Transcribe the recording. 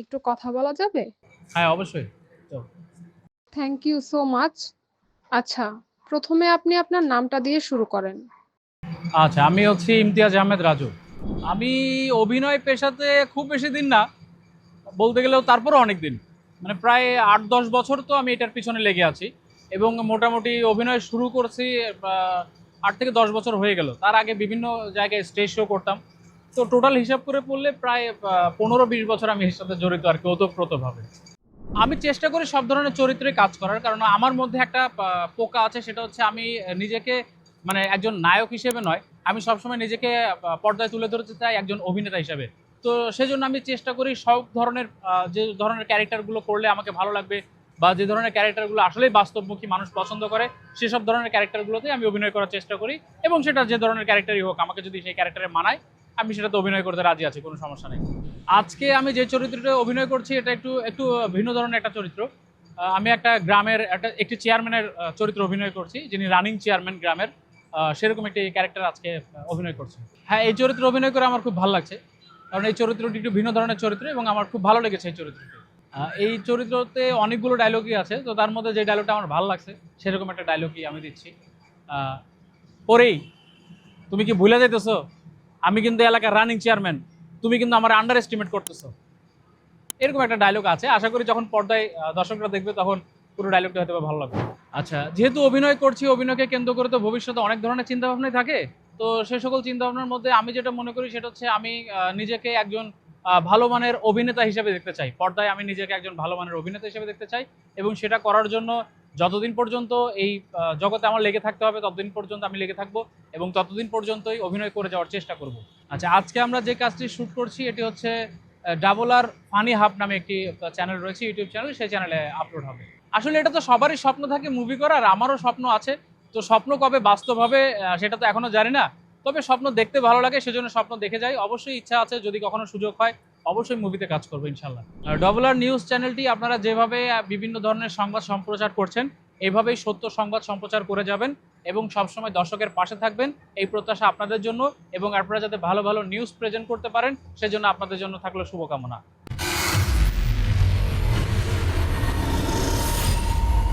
একটু কথা বলা যাবে? হ্যাঁ অবশ্যই। থ্যাংক ইউ সো মাচ আচ্ছা প্রথমে আপনি আপনার নামটা দিয়ে শুরু করেন। আচ্ছা আমি হচ্ছি ইমতিয়াজ আহমেদ রাজু। আমি অভিনয় পেশাতে খুব বেশি দিন না বলতে গেলেও তারপরও অনেক দিন। মানে প্রায় আট দশ বছর তো আমি এটার পিছনে লেগে আছি এবং মোটামুটি অভিনয় শুরু করছি আট থেকে দশ বছর হয়ে গেল। তার আগে বিভিন্ন জায়গায় স্টেজ শো করতাম। তো টোটাল হিসাব করে পড়লে প্রায় পনেরো বিশ বছর আমি এর সাথে জড়িত আর কি, ওতপ্রোতভাবে। আমি চেষ্টা করি সব ধরনের চরিত্রে কাজ করার, কারণ আমার মধ্যে একটা পোকা আছে, সেটা হচ্ছে আমি নিজেকে মানে একজন নায়ক হিসেবে নয়, আমি সবসময় নিজেকে পর্দায় তুলে ধরতে চাই একজন অভিনেতা হিসেবে। তো সেজন্য আমি চেষ্টা করি সব ধরনের যে ধরনের ক্যারেক্টারগুলো করলে আমাকে ভালো লাগবে, বা যে ধরনের ক্যারেক্টারগুলো আসলেই বাস্তবমুখী মানুষ পছন্দ করে, সেসব ধরনের ক্যারেক্টারগুলোতে আমি অভিনয় করার চেষ্টা করি, এবং সেটা যে ধরনের ক্যারেক্টারই হোক, আমাকে যদি সেই ক্যারেক্টারে মানায় আমি সেটাতে অভিনয় করতে রাজি আছি, কোনো সমস্যা নেই। আজকে আমি যে চরিত্রটা অভিনয় করছি, এটা একটু একটু ভিন্ন ধরনের একটা চরিত্র। আমি একটা গ্রামের, একটা, একটি চেয়ারম্যানের চরিত্র অভিনয় করছি, যিনি রানিং চেয়ারম্যান গ্রামের। সেরকম একটি ক্যারেক্টার আজকে অভিনয় করছি। হ্যাঁ এই চরিত্র অভিনয় করে আমার খুব ভালো লাগছে। কারণ এই চরিত্রটি একটু ভিন্ন ধরনের চরিত্র এবং আমার খুব ভালো লেগেছে এই চরিত্রটি। এই চরিত্রতে অনেকগুলো ডায়লগই আছে, তো তার মধ্যে যে ডায়লগটা আমার ভালো লাগছে, সেরকম একটা ডায়লগই আমি দিচ্ছি। পরেই, তুমি কি ভুলে যাইতেছো? আমি কিন্তু এলাকার রানিং চেয়ারম্যান তুমি কিন্তু আমার আন্ডার এস্টিমেট করতেছো। এরকম একটা ডায়লগ আছে। আশা করি যখন পর্দায় দর্শকরা দেখবে তখন পুরো ডায়লগটা হয়তো ভালো লাগবে। আচ্ছা যেহেতু অভিনয় করছি, অভিনয়কে কেন্দ্র করে তো ভবিষ্যতে অনেক ধরনের চিন্তাভাবনাই থাকে। তো সে সকল চিন্তাভাবনার মধ্যে আমি যেটা মনে করি সেটা হচ্ছে আমি নিজেকে একজন ভালো মানের অভিনেতা হিসেবে দেখতে চাই। পর্দায় আমি নিজেকে একজন ভালো মানের অভিনেতা হিসেবে দেখতে চাই এবং সেটা করার জন্য যতদিন পর্যন্ত এই জগতে আমার লেগে থাকতে হবে, ততদিন পর্যন্ত আমি লেগে থাকব এবং ততদিন পর্যন্তই অভিনয় করে যাওয়ার চেষ্টা করব। আচ্ছা আজকে আমরা যে কাজটি শ্যুট করছি, এটি হচ্ছে ডাবল আর ফানি হাব নামে একটি চ্যানেল রয়েছে, ইউটিউব চ্যানেল সেই চ্যানেলে আপলোড হবে। আসলে এটা তো সবারই স্বপ্ন থাকে মুভি করার, আমারও স্বপ্ন আছে। তো স্বপ্ন কবে বাস্তব হবে সেটা তো এখনও জানি না। তবে স্বপ্ন দেখতে ভালো লাগে, সেজন্য স্বপ্ন দেখে যাই। অবশ্যই ইচ্ছা আছে, যদি কখনো সুযোগ হয়, অবশ্যই মুভিতে কাজ করব ইনশাল্লাহ ডবল আর নিউজ চ্যানেলটি আপনারা যেভাবে বিভিন্ন ধরনের সংবাদ সম্প্রচার করছেন এইভাবেই সত্য সংবাদ সম্প্রচার করে যাবেন এবং সবসময় দর্শকের পাশে থাকবেন। এই প্রত্যাশা আপনাদের জন্য এবং আপনারা যাতে ভালো ভালো নিউজ প্রেজেন্ট করতে পারেন, সেজন্য আপনাদের জন্য থাকল শুভকামনা।